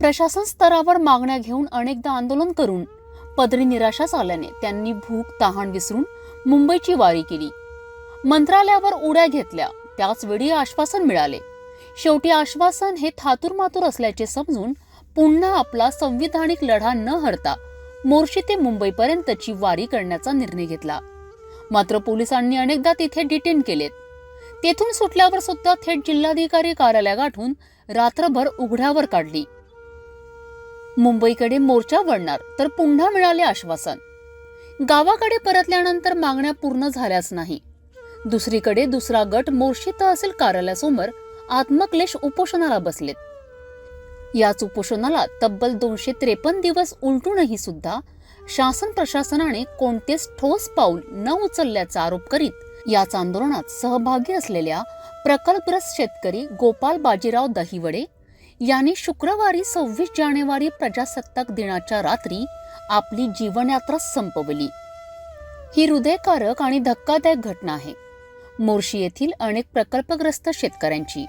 प्रशासन स्तरावर मागण्या घेऊन अनेकदा आंदोलन करून पदरी निराशाच आल्याने त्यांनी भूक तहान विसरून मुंबईची वारी केली. मंत्रालयावर उड्या घेतल्या. त्याच वेळी आश्वासन मिळाले. शेवटी आश्वासन हे थातुरमातुर असल्याचे समजून पुन्हा आपला संविधानिक लढा न हरता मोर्शी ते मुंबईपर्यंतची वारी करण्याचा निर्णय घेतला. मात्र पोलिसांनी अनेकदा तिथे डिटेन केलेत. तेथून सुटल्यावर सुद्धा थेट जिल्हाधिकारी कार्यालय गाठून रात्रभर उघड्यावर काढली. मुंबईकडे मोर्चा वळणार तर पुन्हा मिळाले आश्वासन. गावाकडे परतल्यानंतर मागण्या पूर्ण झाल्याच नाही. दुसरीकडे दुसरा गट मोर्शी तहसील कार्यालयासमोर आत्मक्लेश उपोषणाला बसलेत. याच उपोषणाला तब्बल दोनशे त्रेपन्न दिवस उलटूनही सुद्धा शासन प्रशासनाने कोणतेच ठोस पाऊल न उचलल्याचा आरोप करीत याच आंदोलनात सहभागी असलेल्या प्रकल्पग्रस्त शेतकरी गोपाल बाजीराव दहिवडे यांनी शुक्रवारी सव्वीस जानेवारी प्रजासत्ताक दिनाच्या रात्री आपली जीवनयात्रा संपवली. ही हृदयकारक आणि धक्कादायक घटना आहे. मोर्शी येथील अनेक प्रकल्पग्रस्त शेतकऱ्यांची.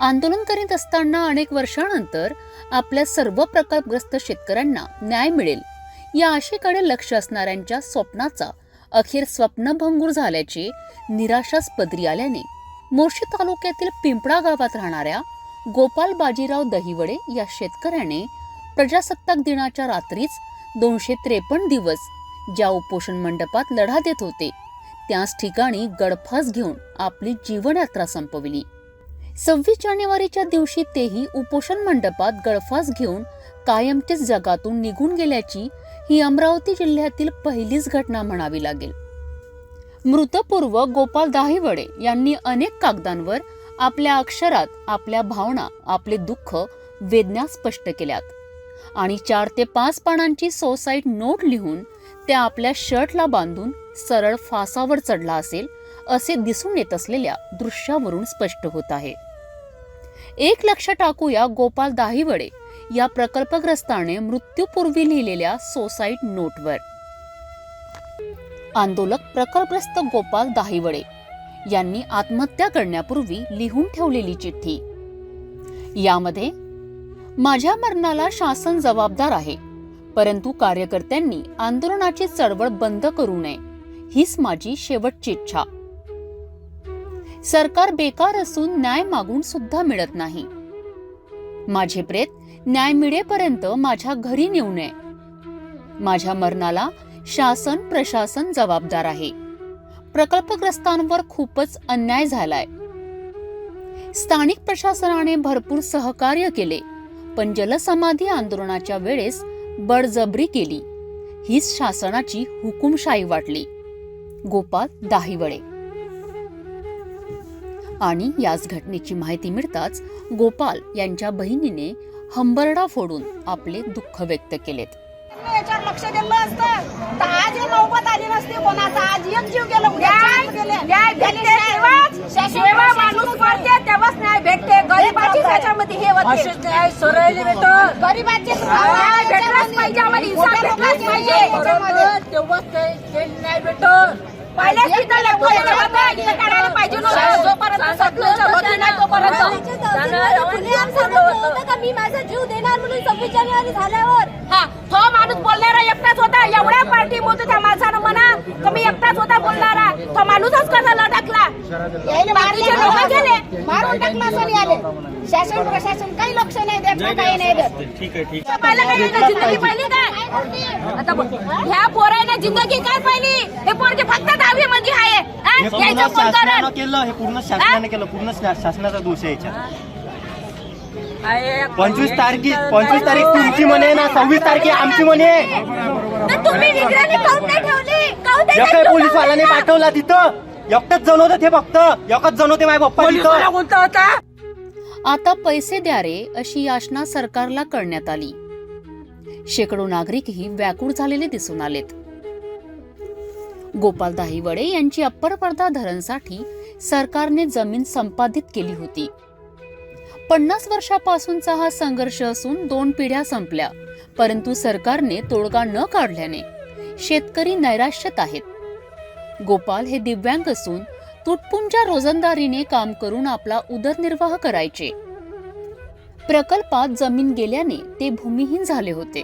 आंदोलन करीत असताना अनेक वर्षानंतर आपल्या सर्व प्रकल्पग्रस्त शेतकऱ्यांना न्याय मिळेल या आशेकडे लक्ष असणाऱ्यांच्या स्वप्नाचा अखेर स्वप्नभंगूर झाल्याचे निराशाच पदरी आल्याने मोर्शी तालुक्यातील पिंपळा गावात राहणाऱ्या गोपाल बाजीराव दहिवडे या शेतकऱ्याने प्रजासत्ताक दिनाच्या रात्रीच दोनशे त्रेपन्न दिवस ज्या उपोषण मंडपात लढा देत होते त्याच ठिकाणी गडफास घेऊन आपली जीवनयात्रा संपविली. सव्वीस जानेवारीच्या दिवशी तेही उपोषण मंडपात गळफास घेऊन कायमचेच जगातून निघून गेल्याची ही अमरावती जिल्ह्यातील पहिलीच घटना म्हणावी लागेल. मृतपूर्व गोपाल दाहिवडे यांनी अनेक कागदांवर आपल्या अक्षरात आपल्या भावना आपले दुःख वेदना स्पष्ट केल्यात. आणि चार ते पाच पानांची सोसाईट नोट लिहून त्या आपल्या शर्टला बांधून सरळ फासावर चढला असेल असे दिसून येत असलेल्या दृश्यावरून स्पष्ट होत आहे. एक लक्ष टाकूया गोपाल दाहिवडे या प्रकल्पग्रस्ताने मृत्यूपूर्वी लिहिलेल्या सोसाईट नोटवर. आंदोलक प्रकल्पग्रस्त गोपाल दाहिवडे. यांनी आत्महत्या करण्यापूर्वी लिहून ठेवलेली चिठ्ठी. यामध्ये माझ्या मरणाला शासन जबाबदार आहे परंतु कार्यकर्त्यांनी आंदोलनाची चळवळ बंद करू नये हीच माझी शेवटची इच्छा. सरकार बेकार असून न्याय मागून सुद्धा मिळत नाही. माझे प्रेत न्याय मिळेपर्यंत माझ्या घरी नेऊ नये. माझ्या मरणाला शासन प्रशासन जबाबदार आहे. प्रकल्पग्रस्तांवर खूपच अन्याय झालाय. स्थानिक प्रशासनाने भरपूर सहकार्य केले पण जलसमाधी आंदोलनाच्या वेळेस बळजबरी केली. हीच शासनाची हुकुमशाही वाटली. गोपाल दाहिवळे. आणि याच घटनेची माहिती मिळताच गोपाल यांच्या बहिणीने हंबरडा फोडून आपले दुःख व्यक्त केलेत. याच्यावर लक्ष दिलं असतं. तर आज ही नौबत आली नसती कोणाचा. आज एक जीव गेला उद्या चार गेले. न्याय भेटते तेव्हाच. माणूस न्याय भेटते. गरीबाची त्याच्यामध्ये हे होते. असेच न्याय सरळले भेटत. गरिबाची न्याय भेटलाच पाहिजे आम्हाला इन्साफ भेटलाच पाहिजे. बरोबर, तेव्हाच ते ते न्याय भेटत पहिल्याच तिथं लपवलेलं होतं, इथं काढायला पाहिजे नव्हतं जोपर्यंत सत्तेच्या होती. नाही तोपर्यंत का? मी माझा जीव देणार म्हणून सव्वीस जानेवारी झाल्यावर हा तो माणूस बोलणारा एकटाच होता एवढ्या पार्टी मोठं त्या माणसानं म्हणा का मी एकटाच होता बोलणारा. तो माणूसच कसा लटकला यायले बाकीचे मारले, लोकं गेले. मारून टाकला सोनी आले. शासन प्रशासन काही लक्ष नाही देत काही नाही देत. ठीक आहे ठीक आहे पाहिलं काय एकदा जिंदगी पाहिली काय आता बघ, ह्या पोरानं जिंदगी काय पाहिली. हे पोरगे फक्त दहावी मध्ये आहे. यायचं करण केलं हे पूर्ण शासनाने केलं पूर्ण शासनाचा दोष आहे याच्यात. पंचवीस तारखे पंचवीस तारीख तुमची म्हणे ना सव्वीस तारखे आमची म्हणे. तर तुम्ही निगराणी काऊन नाही ठेवली. काऊन नाही एकाही पोलीस वाल्याने पाठवला तिथं. एकटंच जण होतं ते फक्त. एकच जण होते माझ्या पप्पा तिथं. कोणता होता? आता पैसे द्या रे अशी याचना सरकारला करण्यात आली. शेकडो नागरिकही व्याकुळ झालेले दिसून आलेत. गोपाल दाहिवडे यांची अप्पर पर्दा धरणसाठी सरकारने जमीन संपादित केली होती. पन्नास वर्षापासूनचा हा संघर्ष असून दोन पिढ्या संपल्या. परंतु सरकारने तोडगा न काढल्याने शेतकरी नैराश्यात आहेत. गोपाल हे दिव्यांग असून तुटपुंच्या रोजंदारीने काम करून आपला उदरनिर्वाह करायचे. प्रकल्पात जमीन गेल्याने ते भूमिहीन झाले होते.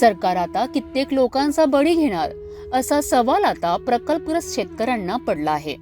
सरकार आता कित्येक लोकांचा बळी घेणार असा सवाल आता प्रकल्पग्रस्त शेतकऱ्यांना पडला आहे.